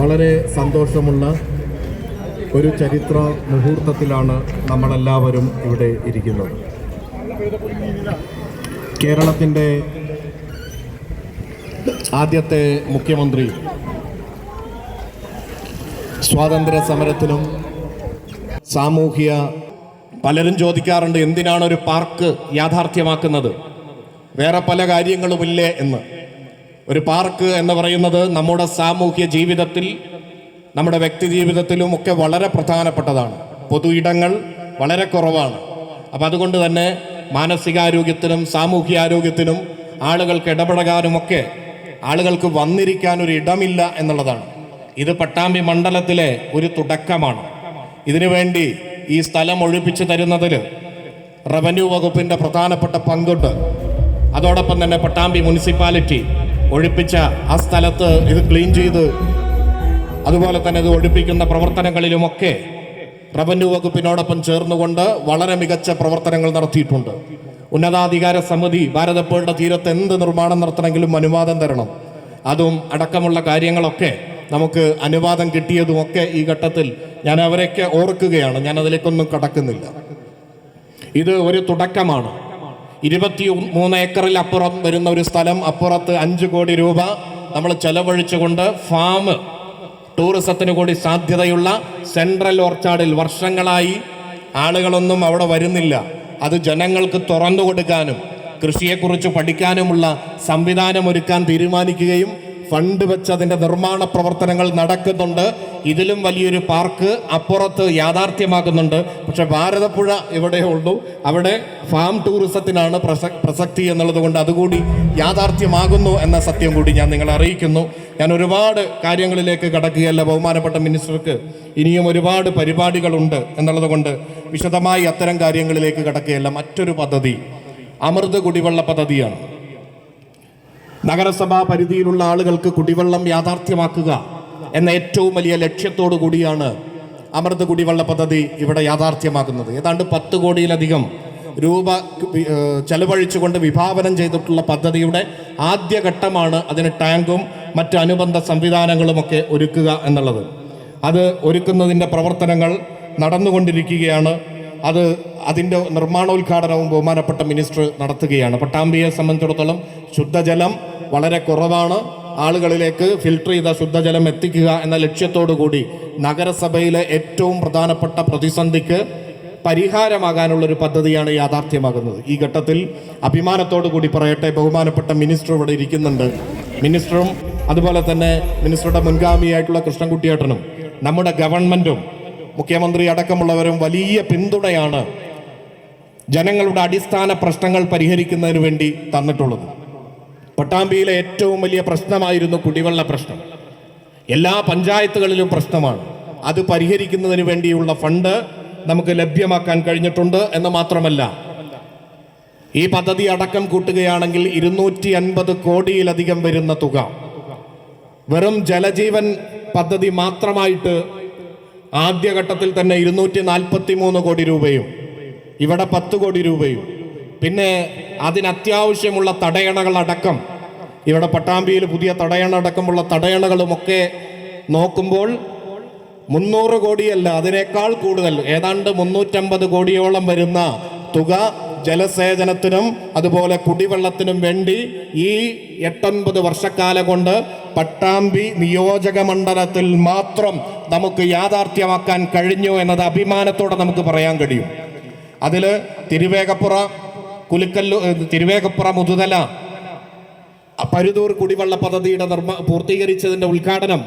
വളരെ സന്തോഷമുള്ള ഒരു ചരിത്ര മുഹൂർത്തത്തിലാണ് നമ്മളെല്ലാവരും ഇവിടെ ഇരിക്കുന്നത്. കേരളത്തിന്റെ ആദ്യത്തെ മുഖ്യമന്ത്രി സ്വാതന്ത്ര്യ സമരത്തിനും സാമൂഹ്യ പലരും ചോദിക്കാറുണ്ട് എന്തിനാണ് ഒരു പാർക്ക് യാഥാർത്ഥ്യമാക്കുന്നത്? വേറെ പല കാര്യങ്ങളുമില്ലേ എന്ന്. ഒരു പാർക്ക് എന്ന് പറയുന്നത് നമ്മുടെ സാമൂഹ്യ ജീവിതത്തിൽ നമ്മുടെ വ്യക്തി ജീവിതത്തിലും ഒക്കെ വളരെ പ്രധാനപ്പെട്ടതാണ്. പൊതു ഇടങ്ങൾ വളരെ കുറവാണ്. അപ്പം അതുകൊണ്ട് തന്നെ മാനസികാരോഗ്യത്തിനും സാമൂഹ്യാരോഗ്യത്തിനും ആളുകൾക്ക് ഇടപഴകാനുമൊക്കെ ആളുകൾക്ക് വന്നിരിക്കാൻ ഒരു ഇടമില്ല എന്നുള്ളതാണ്. ഇത് പട്ടാമ്പി മണ്ഡലത്തിലെ ഒരു തുടക്കമാണ്. ഇതിനുവേണ്ടി ഈ സ്ഥലം ഒഴിപ്പിച്ചു തരുന്നതിൽ റവന്യൂ വകുപ്പിന്റെ പ്രധാനപ്പെട്ട പങ്കുണ്ട്. അതോടൊപ്പം തന്നെ പട്ടാമ്പി മുനിസിപ്പാലിറ്റി ഒഴിപ്പിച്ച ആ സ്ഥലത്ത് ഇത് ക്ലീൻ ചെയ്ത് അതുപോലെ തന്നെ ഇത് ഒഴിപ്പിക്കുന്ന പ്രവർത്തനങ്ങളിലുമൊക്കെ റവന്യൂ വകുപ്പിനോടൊപ്പം ചേർന്നുകൊണ്ട് വളരെ മികച്ച പ്രവർത്തനങ്ങൾ നടത്തിയിട്ടുണ്ട്. ഉന്നതാധികാര സമിതി ഭാരതപ്പുഴയുടെ തീരത്ത് എന്ത് നിർമ്മാണം നടത്തണമെങ്കിലും അനുവാദം തരണം. അതും അടക്കമുള്ള കാര്യങ്ങളൊക്കെ നമുക്ക് അനുവാദം കിട്ടിയതുമൊക്കെ ഈ ഘട്ടത്തിൽ ഞാൻ അവരെയൊക്കെ ഓർക്കുകയാണ്. ഞാൻ അതിലേക്കൊന്നും കടക്കുന്നില്ല. ഇത് ഒരു തുടക്കമാണ്. ഇരുപത്തി മൂന്ന് ഏക്കറിൽ അപ്പുറം വരുന്ന ഒരു സ്ഥലം അപ്പുറത്ത് അഞ്ച് കോടി രൂപ നമ്മൾ ചെലവഴിച്ചുകൊണ്ട് ഫാം ടൂറിസത്തിന് കൂടി സാധ്യതയുള്ള സെൻട്രൽ ഓർച്ചാർഡിൽ വർഷങ്ങളായി ആളുകളൊന്നും അവിടെ വരുന്നില്ല. അത് ജനങ്ങൾക്ക് തുറന്നു കൊടുക്കാനും കൃഷിയെക്കുറിച്ച് പഠിക്കാനുമുള്ള സംവിധാനം ഒരുക്കാൻ തീരുമാനിക്കുകയും ഫണ്ട് വെച്ച് അതിന്റെ നിർമ്മാണ പ്രവർത്തനങ്ങൾ നടക്കുന്നുണ്ട്. ഇതിലും വലിയൊരു പാർക്ക് അപ്പുറത്ത് യാഥാർത്ഥ്യമാക്കുന്നുണ്ട്. പക്ഷെ ഭാരതപ്പുഴ ഇവിടെ ഉള്ളൂ. അവിടെ ഫാം ടൂറിസത്തിനാണ് പ്രസക്തി എന്നുള്ളത് കൊണ്ട് അതുകൂടി യാഥാർത്ഥ്യമാകുന്നു എന്ന സത്യം കൂടി ഞാൻ നിങ്ങളെ അറിയിക്കുന്നു. ഞാൻ ഒരുപാട് കാര്യങ്ങളിലേക്ക് കടക്കുകയല്ല ബഹുമാനപ്പെട്ട മിനിസ്റ്റർക്ക്. ഇനിയും ഒരുപാട് പരിപാടികളുണ്ട് എന്നുള്ളത് കൊണ്ട് വിശദമായി അത്തരം കാര്യങ്ങളിലേക്ക് കടക്കുകയല്ല. മറ്റൊരു പദ്ധതി അമൃത് കുടിവെള്ള പദ്ധതിയാണ്. നഗരസഭാ പരിധിയിലുള്ള ആളുകൾക്ക് കുടിവെള്ളം യാഥാർത്ഥ്യമാക്കുക എന്ന ഏറ്റവും വലിയ ലക്ഷ്യത്തോടു കൂടിയാണ് അമൃത് കുടിവെള്ള പദ്ധതി ഇവിടെ യാഥാർത്ഥ്യമാക്കുന്നത്. ഏതാണ്ട് പത്ത് കോടിയിലധികം രൂപ ചെലവഴിച്ചുകൊണ്ട് വിഭാവനം ചെയ്തിട്ടുള്ള പദ്ധതിയുടെ ആദ്യഘട്ടമാണ് അതിന് ടാങ്കും മറ്റ് അനുബന്ധ സംവിധാനങ്ങളുമൊക്കെ ഒരുക്കുക എന്നുള്ളത്. അത് ഒരുക്കുന്നതിന്റെ പ്രവർത്തനങ്ങൾ നടന്നുകൊണ്ടിരിക്കുകയാണ്. അത് അതിന്റെ നിർമ്മാണോദ്ഘാടനവും ബഹുമാനപ്പെട്ട മിനിസ്റ്റർ നടത്തുകയാണ്. പട്ടാമ്പിയെ സംബന്ധിച്ചിടത്തോളം ശുദ്ധജലം വളരെ കുറവാണ്. ആളുകളിലേക്ക് ഫിൽട്ടർ ചെയ്ത ശുദ്ധജലം എത്തിക്കുക എന്ന ലക്ഷ്യത്തോടു കൂടി നഗരസഭയിലെ ഏറ്റവും പ്രധാനപ്പെട്ട പ്രതിസന്ധിക്ക് പരിഹാരമാകാനുള്ളൊരു പദ്ധതിയാണ് യാഥാർത്ഥ്യമാകുന്നത്. ഈ ഘട്ടത്തിൽ അഭിമാനത്തോടു കൂടി പറയട്ടെ ബഹുമാനപ്പെട്ട മിനിസ്റ്റർ ഇവിടെ ഇരിക്കുന്നുണ്ട്. മിനിസ്റ്ററും അതുപോലെ തന്നെ മിനിസ്റ്ററുടെ മുൻഗാമിയായിട്ടുള്ള കൃഷ്ണൻകുട്ടിയേട്ടനും നമ്മുടെ ഗവൺമെന്റും മുഖ്യമന്ത്രി അടക്കമുള്ളവരും വലിയ പിന്തുണയാണ് ജനങ്ങളുടെ അടിസ്ഥാന പ്രശ്നങ്ങൾ പരിഹരിക്കുന്നതിന് വേണ്ടി തന്നിട്ടുള്ളത്. പട്ടാമ്പിയിലെ ഏറ്റവും വലിയ പ്രശ്നമായിരുന്നു കുടിവെള്ള പ്രശ്നം. എല്ലാ പഞ്ചായത്തുകളിലും പ്രശ്നമാണ്. അത് പരിഹരിക്കുന്നതിന് വേണ്ടിയുള്ള ഫണ്ട് നമുക്ക് ലഭ്യമാക്കാൻ കഴിഞ്ഞിട്ടുണ്ട് എന്ന് മാത്രമല്ല ഈ പദ്ധതി അടക്കം കൂട്ടുകയാണെങ്കിൽ ഇരുന്നൂറ്റി അൻപത് കോടിയിലധികം വരുന്ന തുക. വെറും ജലജീവൻ പദ്ധതി മാത്രമായിട്ട് ആദ്യഘട്ടത്തിൽ തന്നെ ഇരുന്നൂറ്റി നാൽപ്പത്തി മൂന്ന് കോടി രൂപയും ഇവിടെ പത്ത് കോടി രൂപയും. പിന്നെ അതിനത്യാവശ്യമുള്ള തടയണകളടക്കം ഇവിടെ പട്ടാമ്പിയിൽ പുതിയ തടയണ അടക്കമുള്ള തടയണകളുമൊക്കെ നോക്കുമ്പോൾ മുന്നൂറ് കോടിയല്ല അതിനേക്കാൾ കൂടുതൽ. ഏതാണ്ട് മുന്നൂറ്റമ്പത് കോടിയോളം വരുന്ന തുക ജലസേചനത്തിനും അതുപോലെ കുടിവെള്ളത്തിനും വേണ്ടി ഈ എട്ടൊൻപത് വർഷക്കാലം കൊണ്ട് പട്ടാമ്പി നിയോജക മണ്ഡലത്തിൽ മാത്രം നമുക്ക് യാഥാർത്ഥ്യമാക്കാൻ കഴിഞ്ഞു എന്നത് അഭിമാനത്തോടെ നമുക്ക് പറയാൻ കഴിയും. അതിൽ തിരുവേഗപ്പുറ കുലുക്കല്ലു തിരുവേഗപ്പുറ മുതുതല പരുതൂർ കുടിവെള്ള പദ്ധതിയുടെ നിർമ്മ പൂർത്തീകരിച്ചതിന്റെ ഉദ്ഘാടനം